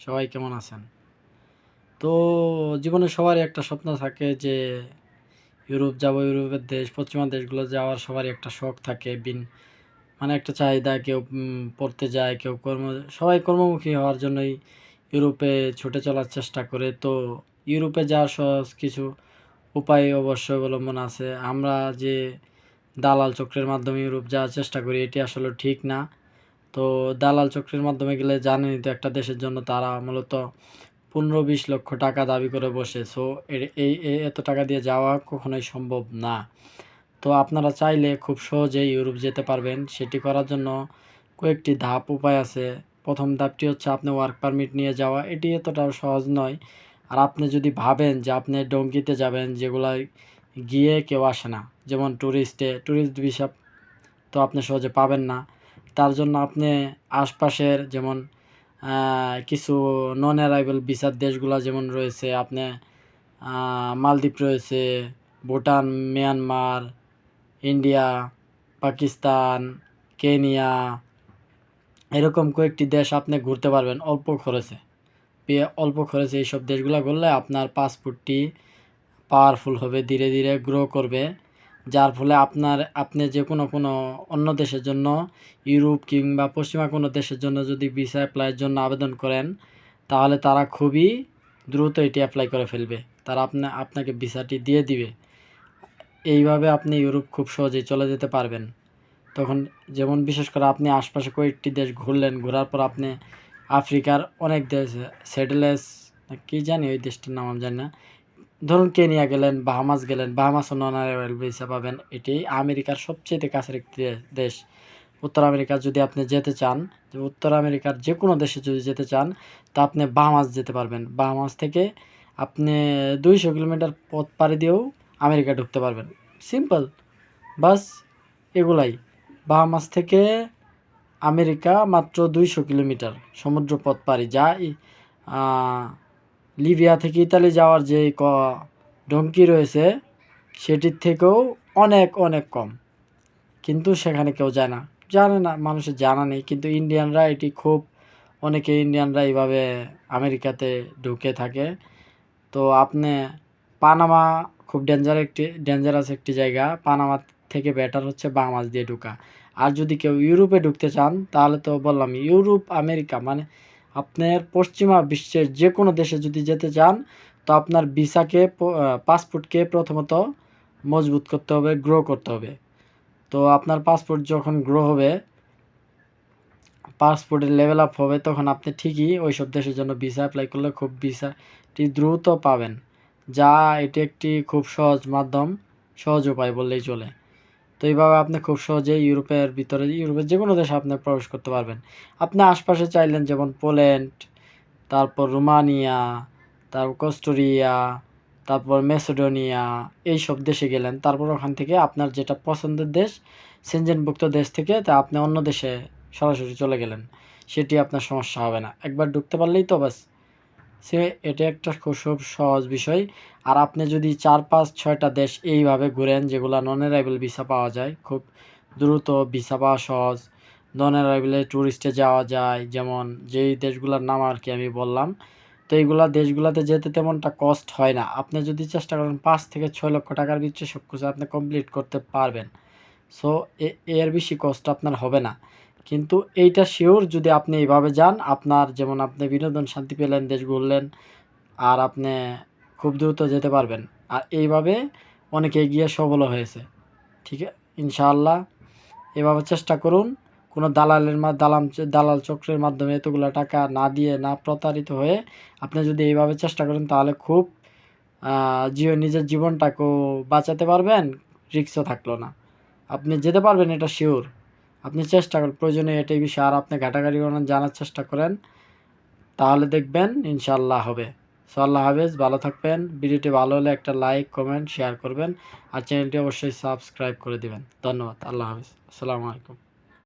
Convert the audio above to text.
সবাই কেমন আছেন? তো জীবনে সবারই একটা স্বপ্ন থাকে যে ইউরোপ যাব, ইউরোপের দেশ, পশ্চিমা দেশগুলো যাওয়ার সবারই একটা শখ থাকে, বিন মানে একটা চাহিদা, কেউ পড়তে যায়, কেউ কর্ম, সবাই কর্মমুখী হওয়ার জন্যই ইউরোপে ছুটে চলার চেষ্টা করে। তো ইউরোপে যাওয়ার সহজ কিছু উপায় অবশ্যই অবলম্বন আছে। আমরা যে দালাল চক্রের মাধ্যমে ইউরোপ যাওয়ার চেষ্টা করি, এটি আসলে ঠিক না। তো দালাল চক্রের মাধ্যমে গেলে জানেনই তো একটা দেশের জন্য তারা মূলত পনেরো বিশ লক্ষ টাকা দাবি করে বসে। সো এই এত টাকা দিয়ে যাওয়া কখনোই সম্ভব না। তো আপনারা চাইলে খুব সহজেই ইউরোপ যেতে পারবেন। সেটি করার জন্য কয়েকটি ধাপ উপায় আছে। প্রথম ধাপটি হচ্ছে আপনি ওয়ার্ক পারমিট নিয়ে যাওয়া। এটি এতটাও সহজ নয়। আর আপনি যদি ভাবেন যে আপনি ডঙ্কিতে যাবেন যেগুলাই গিয়ে কেউ আসে না, যেমন ট্যুরিস্টে ট্যুরিস্ট ভিসা তো আপনি সহজে পাবেন না। তার জন্য আপনি আশপাশের যেমন কিছু নন অ্যারাইভেল বিচার দেশগুলো যেমন রয়েছে, আপনি মালদ্বীপ রয়েছে, Bhutan, Myanmar, India, Pakistan, Kenya, এরকম কয়েকটি দেশ আপনি ঘুরতে পারবেন অল্প খরচে। অল্প খরচে এইসব দেশগুলো ঘুরলে আপনার পাসপোর্টটি পাওয়ারফুল হবে, ধীরে ধীরে গ্রো করবে। যার ফলে আপনার, আপনি যে কোনো কোনো অন্য দেশের জন্য, ইউরোপ কিংবা পশ্চিমা কোনো দেশের জন্য যদি ভিসা অ্যাপ্লাইয়ের জন্য আবেদন করেন, তাহলে তারা খুবই দ্রুত এটি অ্যাপ্লাই করে ফেলবে। তারা আপনা, আপনাকে ভিসাটি দিয়ে দিবে। এইভাবে আপনি ইউরোপ খুব সহজেই চলে যেতে পারবেন। তখন যেমন বিশেষ করে আপনি আশপাশে কয়েকটি দেশ ঘুরলেন, ঘোরার পর আপনি আফ্রিকার অনেক দেশ সেটেলেস কি জানি ওই দেশটির নাম আমি জানি না ধরুন কেনিয়া গেলেন, বাহামাস গেলেন, বাহামাস অ্যারাইভেল ভিসা পাবেন। এটি আমেরিকার সবচেয়ে কাছের একটি দেশ। উত্তর আমেরিকা যদি আপনি যেতে চান উত্তর আমেরিকার যে কোনো দেশে যদি যেতে চান, তা আপনি বাহামাস যেতে পারবেন। বাহামাস থেকে আপনি দুইশো কিলোমিটার পথ পাড়ি দিয়েও আমেরিকা ঢুকতে পারবেন। সিম্পল। বাস এগুলাই। বাহামাস থেকে আমেরিকা মাত্র দুইশো কিলোমিটার সমুদ্র পথ পাড়ি যা লিবিয়া থেকে ইতালি যাওয়ার যে ক ডঙ্কি রয়েছে, সেটির থেকেও অনেক অনেক কম। কিন্তু সেখানে কেউ যায় না। জানে না, মানুষের জানা নেই। কিন্তু ইন্ডিয়ানরা এটি খুব, অনেকে ইন্ডিয়ানরা এইভাবে আমেরিকাতে ঢুকে থাকে। তো আপনি, পানামা খুব ডেঞ্জার একটি ডেঞ্জারাস একটি জায়গা। পানামা থেকে বেটার হচ্ছে বাংলাদেশ দিয়ে ঢুকা। আর যদি কেউ ইউরোপে ঢুকতে চান, তাহলে তো বললাম, ইউরোপ, আমেরিকা মানে আপনার পশ্চিমা বিশ্বের যে কোনো দেশে যদি যেতে চান, তো আপনার ভিসাকে পাসপোর্টকে প্রথমত মজবুত করতে হবে, গ্রো করতে হবে। তো আপনার পাসপোর্ট যখন গ্রো হবে, পাসপোর্টের লেভেল আপ হবে, তখন আপনি ঠিকই ওই সব দেশের জন্য ভিসা অ্যাপ্লাই করলে খুব ভিসাটি দ্রুত পাবেন। যা এটি একটি খুব সহজ মাধ্যম, সহজ উপায় বললেই চলে। তো এইভাবে আপনি খুব সহজেই ইউরোপের ভিতরে, ইউরোপের যে কোনো দেশে আপনি প্রবেশ করতে পারবেন। আপনি আশপাশে চাইলেন যেমন পোল্যান্ড, তারপর রোমানিয়া, তারপর কস্টোরিয়া তারপর মেসোডোনিয়া এই সব দেশে গেলেন। তারপর ওখান থেকে আপনার যেটা পছন্দের দেশ, সেনজেনভুক্ত দেশ থেকে তা আপনি অন্য দেশে সরাসরি চলে গেলেন। সেটি আপনার সমস্যা হবে না। একবার ঢুকতে পারলেই তো বাস। সে এটা একটা খুব সহজ বিষয়। আর আপনি যদি চার পাঁচ ছয়টা দেশ এইভাবে ঘুরেন, যেগুলো নন অ্যারাইভেল ভিসা পাওয়া যায়, খুব দ্রুত ভিসা পাওয়া সহজ। নন অ্যারাইভেলে ট্যুরিস্টে যাওয়া যায়, যেমন যেই দেশগুলোর নাম আর কি আমি বললাম, তো এইগুলা দেশগুলোতে যেতে তেমনটা কস্ট হয় না। আপনি যদি চেষ্টা করেন পাঁচ থেকে ছয় লক্ষ টাকার ভিতরে সব কিছু আপনি কমপ্লিট করতে পারবেন। সো এর বেশি কষ্ট আপনার হবে না। কিন্তু এইটা শিওর যদি আপনি এইভাবে যান, আপনার যেমন আপনি বিনোদন শান্তি পেলেন, দেশ ঘুরলেন আর আপনি খুব দ্রুত যেতে পারবেন। আর এইভাবে অনেকে এগিয়ে সফল হয়েছে। ঠিক আছে ইনশাআল্লাহ। এভাবে চেষ্টা করুন। কোনো দালালের মা, দালাম দালাল চক্রের মাধ্যমে এতগুলো টাকা না দিয়ে না প্রতারিত হয়ে আপনি যদি এইভাবে চেষ্টা করেন, তাহলে খুব জিও নিজের জীবনটাকেও বাঁচাতে পারবেন রিক্সও থাকল না। আপনি যেতে পারবেন, এটা শিওর আপনি চেষ্টা করেন প্রয়োজনে এটাই বিষয়ে, আর আপনি ঘাটাঘাটি করেন, জানার চেষ্টা করেন, তাহলে দেখবেন ইনশাল্লাহ হবে। সো আল্লাহ হাফেজ, ভালো থাকবেন, ভিডিওটি ভালো হলে একটা লাইক, কমেন্ট, শেয়ার করবেন, আর চ্যানেলটি অবশ্যই সাবস্ক্রাইব করে দেবেন। ধন্যবাদ, আল্লাহ হাফেজ, আসসালামু আলাইকুম।